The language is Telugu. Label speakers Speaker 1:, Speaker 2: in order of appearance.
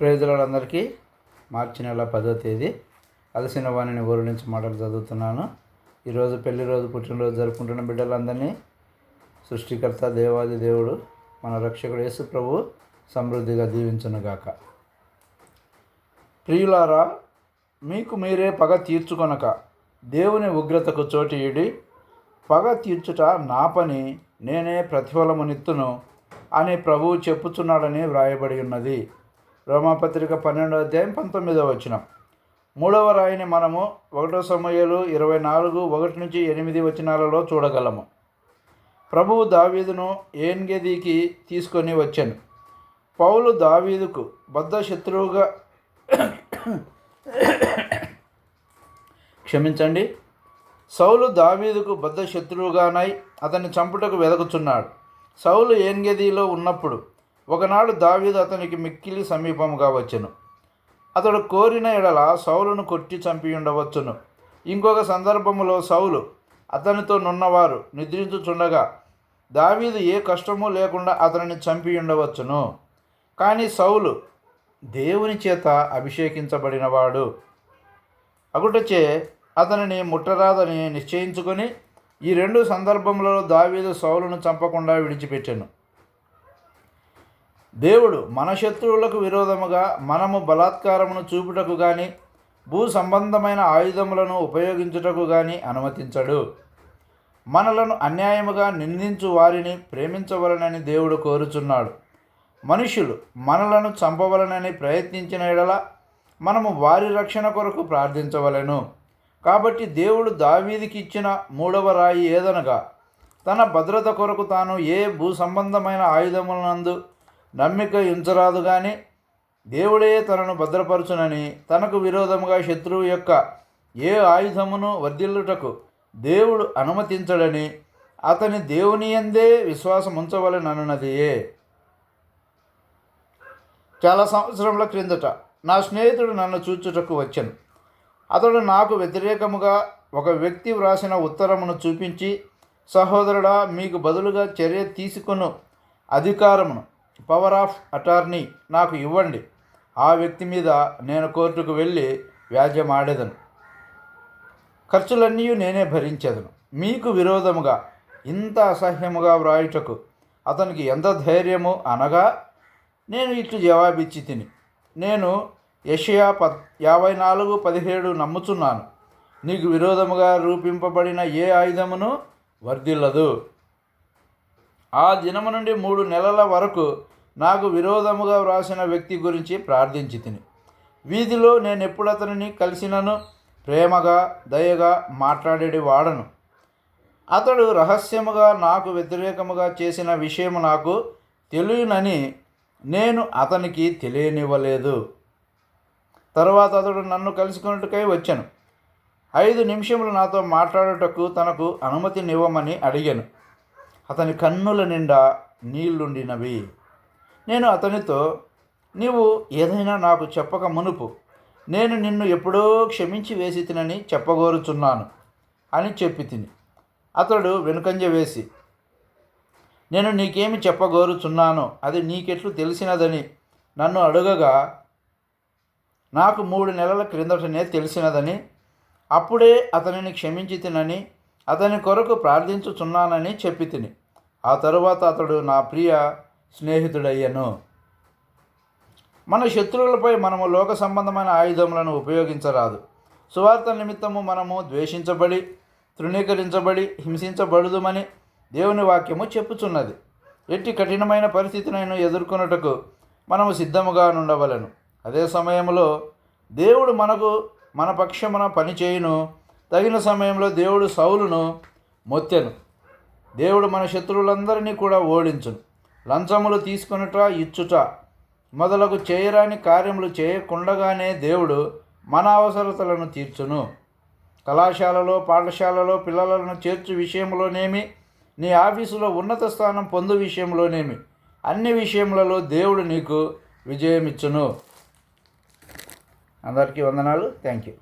Speaker 1: ప్రజలందరికీ మార్చి నెల పదో తేదీ అలసిన వాణిని ఊరు నుంచి మాటలు చదువుతున్నాను. ఈరోజు పెళ్ళి రోజు పుట్టినరోజు జరుపుకుంటున్న బిడ్డలందరినీ సృష్టికర్త దేవాది దేవుడు మన రక్షకుడు యేసు ప్రభు సమృద్ధిగా దీవించునుగాక ప్రియులారా మీకు మీరే పగ తీర్చుకొనక దేవుని ఉగ్రతకు చోటు ఇడి పగ తీర్చుట నా పని నేనే ప్రతిఫలమునిత్తును అని ప్రభువు చెప్పుచున్నాడని వ్రాయబడి ఉన్నది. రోమాపత్రిక పన్నెండవ అధ్యాయం పంతొమ్మిదవ వచ్చిన మూడవ రాయిని మనము ఒకటో సమయాలు ఇరవై నాలుగు ఒకటి నుంచి ఎనిమిది వచనాలలో చూడగలము. ప్రభువు దావీదును ఏన్గెదికి తీసుకొని వచ్చాను. పౌలు దావీదుకు బద్ధ శత్రువుగా క్షమించండి. సౌలు దావీదుకు బద్ధ శత్రువుగానై అతన్ని చంపుటకు వెదకుచున్నాడు. సౌలు ఏన్గెదిలో ఉన్నప్పుడు ఒకనాడు దావీదు అతనికి మిక్కిలి సమీపముగా వచ్చెను. అతడు కోరిన ఎడల సౌలును కొట్టి చంపి ఉండవచ్చును. ఇంకొక సందర్భములో సౌలు అతనితో నున్నవారు నిద్రించుచుండగా దావీదు ఏ కష్టమూ లేకుండా అతనిని చంపి ఉండవచ్చును. కానీ సౌలు దేవుని చేత అభిషేకించబడినవాడు. అగుటచే అతనిని ముట్టరాదని నిశ్చయించుకొని ఈ రెండు సందర్భములలో దావీదు సౌలును చంపకుండా విడిచిపెట్టెను. దేవుడు మన శత్రువులకు విరోధముగా మనము బలాత్కారమును చూపుటకు కానీ భూ సంబంధమైన ఆయుధములను ఉపయోగించుటకు కానీ అనుమతించడు. మనలను అన్యాయముగా నిందించు వారిని ప్రేమించవలనని దేవుడు కోరుచున్నాడు. మనుషులు మనలను చంపవలనని ప్రయత్నించిన ఎడల మనము వారి రక్షణ కొరకు ప్రార్థించవలెను. కాబట్టి దేవుడు దావీదికి ఇచ్చిన మూడవ రాయి ఏదనగా తన భద్రత కొరకు తాను ఏ భూ సంబంధమైన ఆయుధములందు నమ్మిక ఉంచరాదు కానీ దేవుడే తనను భద్రపరచునని తనకు విరోధముగా శత్రువు యొక్క ఏ ఆయుధమును వర్ధిల్లుటకు దేవుడు అనుమతించడని అతని దేవుని ఎందే విశ్వాసం ఉంచవలనన్నదియే చాలా సంవత్సరముల క్రిందట నా స్నేహితుడు నన్ను చూచుటకు వచ్చాను. అతడు నాకు వ్యతిరేకముగా ఒక వ్యక్తి వ్రాసిన ఉత్తరమును చూపించి సహోదరుడా మీకు బదులుగా చర్య తీసుకును అధికారమును పవర్ ఆఫ్ అటార్నీ నాకు ఇవ్వండి. ఆ వ్యక్తి మీద నేను కోర్టుకు వెళ్ళి వ్యాజ్యం ఆడేదను. ఖర్చులన్నీ నేనే భరించేదను. మీకు విరోధముగా ఇంత అసహ్యముగా వ్రాయుటకు అతనికి ఎంత ధైర్యము అనగా నేను ఇట్లు జవాబిచ్చి తిని నేను యషయా ప యాభై నాలుగు పదిహేడు నమ్ముచున్నాను. నీకు విరోధముగా రూపింపబడిన ఏ ఆయుధమును వర్ధిల్లదు. ఆ దినము నుండి మూడు నెలల వరకు నాకు విరోధముగా వ్రాసిన వ్యక్తి గురించి ప్రార్థించి తిని వీధిలో నేను ఎప్పుడు అతనిని కలిసినను? ప్రేమగా దయగా మాట్లాడేది వాడను అతడు రహస్యముగా నాకు వ్యతిరేకముగా చేసిన విషయం నాకు తెలియనని నేను అతనికి తెలియనివ్వలేదు. తర్వాత అతడు నన్ను కలుసుకున్నట్టుకై వచ్చాను. ఐదు నిమిషములు నాతో మాట్లాడుటకు తనకు అనుమతినివ్వమని అడిగాను. అతని కన్నుల నిండా నీళ్ళుండినవి. నేను అతనితో నీవు ఏదైనా నాకు చెప్పక మునుపు నేను నిన్ను ఎప్పుడో క్షమించి వేసి తినని చెప్పగోరుచున్నాను అని చెప్పి తిని. అతడు వెనుకంజ వేసి నేను నీకేమి చెప్పగోరుచున్నాను అది నీకెట్లు తెలిసినదని నన్ను అడుగగా నాకు మూడు నెలల క్రిందటనే తెలిసినదని అప్పుడే అతనిని క్షమించి తినని అతని కొరకు ప్రార్థించుచున్నానని చెప్పి తిని. ఆ తరువాత అతడు నా ప్రియ స్నేహితుడయ్యను. మన శత్రువులపై మనము లోక సంబంధమైన ఆయుధములను ఉపయోగించరాదు. సువార్త నిమిత్తము మనము ద్వేషించబడి తృణీకరించబడి హింసించబడుదుమని దేవుని వాక్యము చెప్పుచున్నది. ఎట్టి కఠినమైన పరిస్థితినైనా ఎదుర్కొనుటకు మనము సిద్ధముగా ఉండవలను అదే సమయంలో దేవుడు మనకు మన పక్షమున పనిచేయును. తగిన సమయంలో దేవుడు సౌలును మొత్తెను. దేవుడు మన శత్రువులందరినీ కూడా ఓడించును. లంచములు తీసుకొనుట ఇచ్చుట. మొదలగు చేయరాని కార్యములు చేయకుండగానే దేవుడు మన అవసరతలను తీర్చును. కళాశాలలో పాఠశాలలో పిల్లలను చేర్చు విషయంలోనేమి నీ ఆఫీసులో ఉన్నత స్థానం పొందు విషయంలోనేమి అన్ని విషయములలో దేవుడు నీకు విజయం ఇచ్చును అందరికీ వందనాలు. Thank you